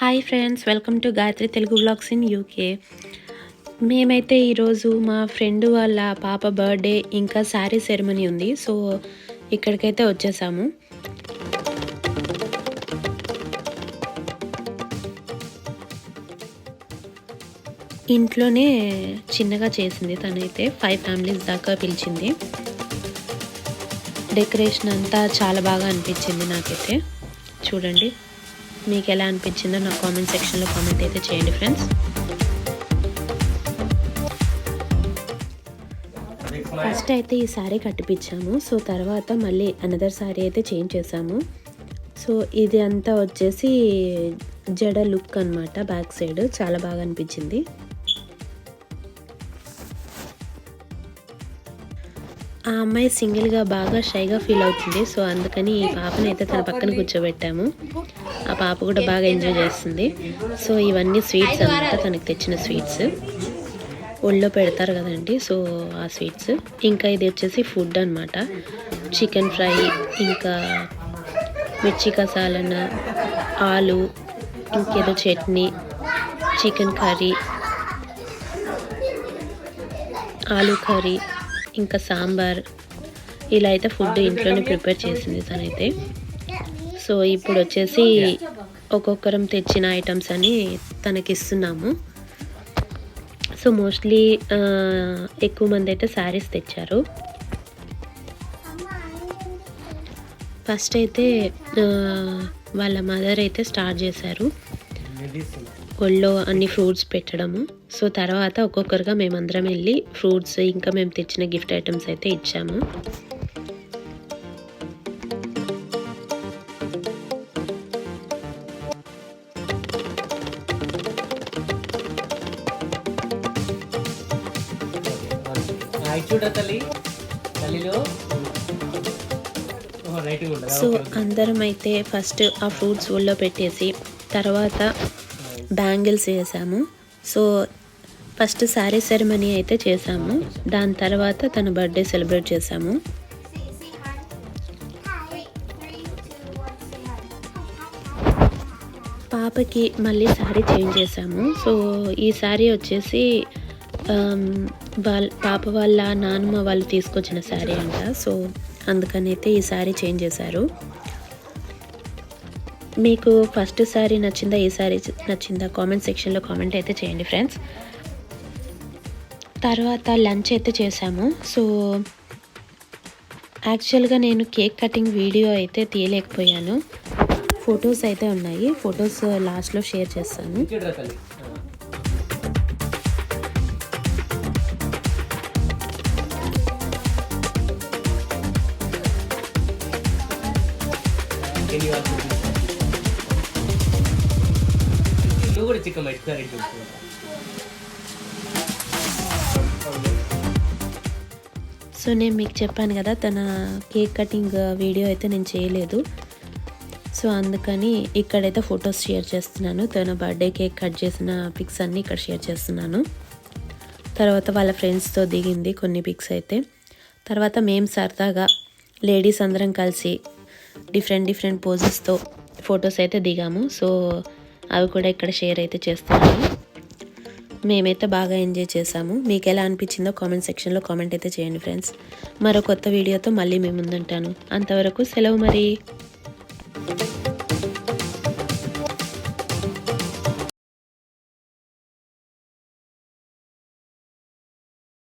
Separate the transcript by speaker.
Speaker 1: Hi friends welcome to Gayatri Telugu blogs in UK మేమైతే ఈరోజు మా ఫ్రెండ్ వాళ్ళ పాప బర్త్డే ఇంకా శారీ సెరమనీ ఉంది. సో ఇక్కడికైతే వచ్చేసాము. ఇంట్లోనే చిన్నగా చేసింది తనైతే. ఫైవ్ ఫ్యామిలీస్ దాకా పిలిచింది. డెకరేషన్ అంతా చాలా బాగా అనిపించింది నాకైతే. చూడండి. మీకు ఎలా అనిపించిందో నా కామెంట్ సెక్షన్లో కామెంట్ అయితే చేయండి ఫ్రెండ్స్. ఫస్ట్ అయితే ఈ శారీ కట్టిపించాము సో తర్వాత మళ్ళీ అనదర్ శారీ అయితే చేంజ్ చేసాము సో ఇది అంతా వచ్చేసి జడ లుక్ అనమాట బ్యాక్ సైడ్. చాలా బాగా అనిపించింది. ఆ అమ్మాయి సింగిల్గా బాగా షైగా ఫీల్ అవుతుంది. సో అందుకని ఈ పాపని అయితే తన పక్కన కూర్చోబెట్టాము. ఆ పాప కూడా బాగా ఎంజాయ్ చేస్తుంది. సో ఇవన్నీ స్వీట్స్ అనమాట తనకి తెచ్చిన స్వీట్స్ ఒళ్ళో పెడతారు కదండి సో ఆ స్వీట్స్ ఇంకా ఇది వచ్చేసి ఫుడ్ అనమాట చికెన్ ఫ్రై ఇంకా మిర్చి కసాలన ఆలు ఇంకేదో చట్నీ చికెన్ కర్రీ ఆలు కర్రీ ఇంకా సాంబార్. ఇలా అయితే ఫుడ్ ఇంట్లోనే ప్రిపేర్ చేసింది తనైతే. సో ఇప్పుడు వచ్చేసి ఒక్కొక్కరం తెచ్చిన ఐటమ్స్ అని తనకి ఇస్తున్నాము సో మోస్ట్లీ ఎక్కువ మంది అయితే శారీస్ తెచ్చారు. ఫస్ట్ అయితే వాళ్ళ మదర్ అయితే స్టార్ట్ చేశారు. ఒళ్ళో అన్ని ఫ్రూట్స్ పెట్టడము. సో తర్వాత ఒక్కొక్కరుగా మేమందరం వెళ్ళి ఫ్రూట్స్ ఇంకా మేము తెచ్చిన గిఫ్ట్ ఐటమ్స్ అయితే ఇచ్చాము.
Speaker 2: తల్లి. తల్లిలో.
Speaker 1: సో అందరం అయితే ఫస్ట్ ఆ ఫ్రూట్స్ ఒళ్ళో పెట్టేసి తర్వాత బ్యాంగిల్స్ వేసాము. సో ఫస్ట్ శారీ సెరమనీ అయితే చేసాము. దాని తర్వాత తన బర్త్డే సెలబ్రేట్ చేసాము. పాపకి మళ్ళీ శారీ చేంజ్ చేసాము. సో ఈ శారీ వచ్చేసి వాళ్ళ పాప వాళ్ళ నాన్నమ్మ వాళ్ళు తీసుకొచ్చిన శారీ అంట. సో అందుకని అయితే ఈ శారీ చేంజ్ చేశారు. మీకు ఫస్ట్ శారీ నచ్చిందా ఈ శారీ నచ్చిందా? కామెంట్ సెక్షన్లో కామెంట్ అయితే చేయండి ఫ్రెండ్స్. తర్వాత లంచ్ అయితే చేశాము. సో యాక్చువల్గా నేను కేక్ కటింగ్ వీడియో అయితే తీయలేకపోయాను. ఫొటోస్ అయితే ఉన్నాయి. ఫొటోస్ లాస్ట్లో షేర్ చేస్తాను.
Speaker 2: చూడరా తల్లి నువ్వు కూడా చికెన్ పెట్టుకోవాలి
Speaker 1: సో నేను మీకు చెప్పాను కదా తన కేక్ కటింగ్ వీడియో అయితే నేను చేయలేదు. సో అందుకని ఇక్కడైతే ఫొటోస్ షేర్ చేస్తున్నాను. తన బర్త్డే కేక్ కట్ చేసిన పిక్స్ అన్నీ ఇక్కడ షేర్ చేస్తున్నాను. తర్వాత వాళ్ళ ఫ్రెండ్స్తో దిగింది కొన్ని పిక్స్ అయితే. తర్వాత మేము సరదాగా లేడీస్ అందరం కలిసి డిఫరెంట్ డిఫరెంట్ పోజెస్తో ఫొటోస్ అయితే దిగాము. సో అవి కూడా ఇక్కడ షేర్ అయితే చేస్తున్నాను. మేమైతే బాగా ఎంజాయ్ చేసాము. మీకు ఎలా అనిపించిందో కామెంట్ సెక్షన్లో కామెంట్ అయితే చేయండి ఫ్రెండ్స్. మరో కొత్త వీడియోతో మళ్ళీ మేము ముందుంటాను. అంతవరకు సెలవు మరి.